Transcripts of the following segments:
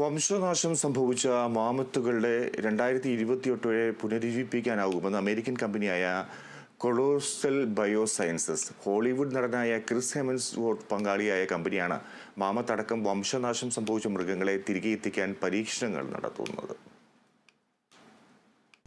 വംശനാശം സംഭവിച്ച മാമത്തുകളുടെ രണ്ടായിരത്തി ഇരുപത്തിയെട്ട് പുനരുജ്ജീവിപ്പിക്കാനാകുമെന്ന് അമേരിക്കൻ കമ്പനിയായ കൊളോസൽ ബയോസയൻസസ് ഹോളിവുഡ് നടനായ ക്രിസ് ഹെമൻസ് വോട്ട് പങ്കാളിയായ കമ്പനിയാണ് മാമത്തടക്കം വംശനാശം സംഭവിച്ച മൃഗങ്ങളെ തിരികെ എത്തിക്കാൻ പരീക്ഷണങ്ങൾ നടത്തുന്നത്.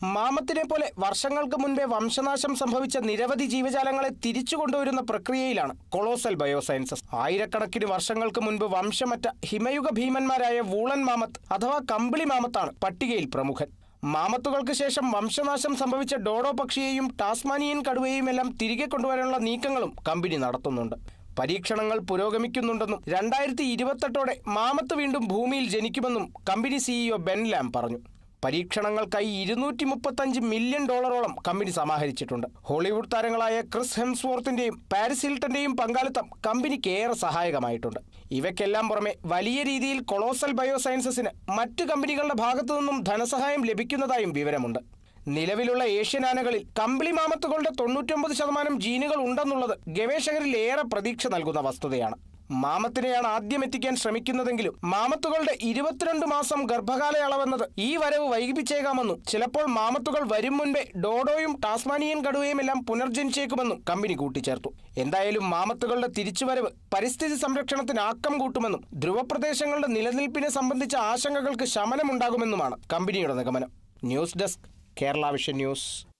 മാമത്തിനെ പോലെ വർഷങ്ങൾക്ക് മുൻപേ വംശനാശം സംഭവിച്ച നിരവധി ജീവജാലങ്ങളെ തിരിച്ചു കൊണ്ടുവരുന്ന പ്രക്രിയയിലാണ് കൊളോസൽ ബയോസയൻസസ്. ആയിരക്കണക്കിന് വർഷങ്ങൾക്ക് മുൻപ് വംശമറ്റ ഹിമയുഗ ഭീമന്മാരായ വൂളൻ മാമത്ത് അഥവാ കമ്പിളി മാമത്താണ് പട്ടികയിൽ പ്രമുഖൻ. മാമത്തുകൾക്ക് ശേഷം വംശനാശം സംഭവിച്ച ഡോഡോ പക്ഷിയെയും ടാസ്മാനിയൻ കടുവയെയും എല്ലാം തിരികെ കൊണ്ടുവരാനുള്ള നീക്കങ്ങളും കമ്പനി നടത്തുന്നുണ്ട്. പരീക്ഷണങ്ങൾ പുരോഗമിക്കുന്നുണ്ടെന്നും രണ്ടായിരത്തി ഇരുപത്തെട്ടോടെ മാമത്ത് വീണ്ടും ഭൂമിയിൽ ജനിക്കുമെന്നും കമ്പനി സിഇഒ ബെൻ ലാം പറഞ്ഞു. പരീക്ഷണങ്ങൾക്കായി ഇരുന്നൂറ്റി മുപ്പത്തഞ്ച് മില്യൺ ഡോളറോളം കമ്പനി സമാഹരിച്ചിട്ടുണ്ട്. ഹോളിവുഡ് താരങ്ങളായ ക്രിസ് ഹെംസ്വോർത്തിന്റെയും പാരിസ് ഹിൽട്ടന്റെയും പങ്കാളിത്തം കമ്പനിക്ക് ഏറെ സഹായകമായിട്ടുണ്ട്. ഇവയ്ക്കെല്ലാം പുറമെ വലിയ രീതിയിൽ കൊളോസൽ ബയോസയൻസസിന് മറ്റു കമ്പനികളുടെ ഭാഗത്തു നിന്നും ധനസഹായം ലഭിക്കുന്നതായും വിവരമുണ്ട്. നിലവിലുള്ള ഏഷ്യൻ ആനകളിൽ കമ്പിളി മാമത്തുകളുടെ തൊണ്ണൂറ്റൊമ്പത് ശതമാനം ജീനുകൾ ഉണ്ടെന്നുള്ളത് ഗവേഷകരിൽ ഏറെ പ്രതീക്ഷ നൽകുന്ന വസ്തുതയാണ്. മാമത്തിനെയാണ് ആദ്യം എത്തിക്കാൻ ശ്രമിക്കുന്നതെങ്കിലും മാമത്തുകളുടെ ഇരുപത്തിരണ്ട് മാസം ഗർഭകാലയളവെന്നത് ഈ വരവ് വൈകിപ്പിച്ചേക്കാമെന്നും ചിലപ്പോൾ മാമത്തുകൾ വരും മുൻപേ ഡോഡോയും ടാസ്മാനിയൻ കടുവയും എല്ലാം പുനർജനിച്ചേക്കുമെന്നും കമ്പനി കൂട്ടിച്ചേർത്തു. എന്തായാലും മാമത്തുകളുടെ തിരിച്ചുവരവ് പരിസ്ഥിതി സംരക്ഷണത്തിന് ആക്കം കൂട്ടുമെന്നും ധ്രുവപ്രദേശങ്ങളുടെ നിലനിൽപ്പിനെ സംബന്ധിച്ച ആശങ്കകൾക്ക് ശമനമുണ്ടാകുമെന്നുമാണ് കമ്പനിയുടെ നിഗമനം. News desk Kerala vision news.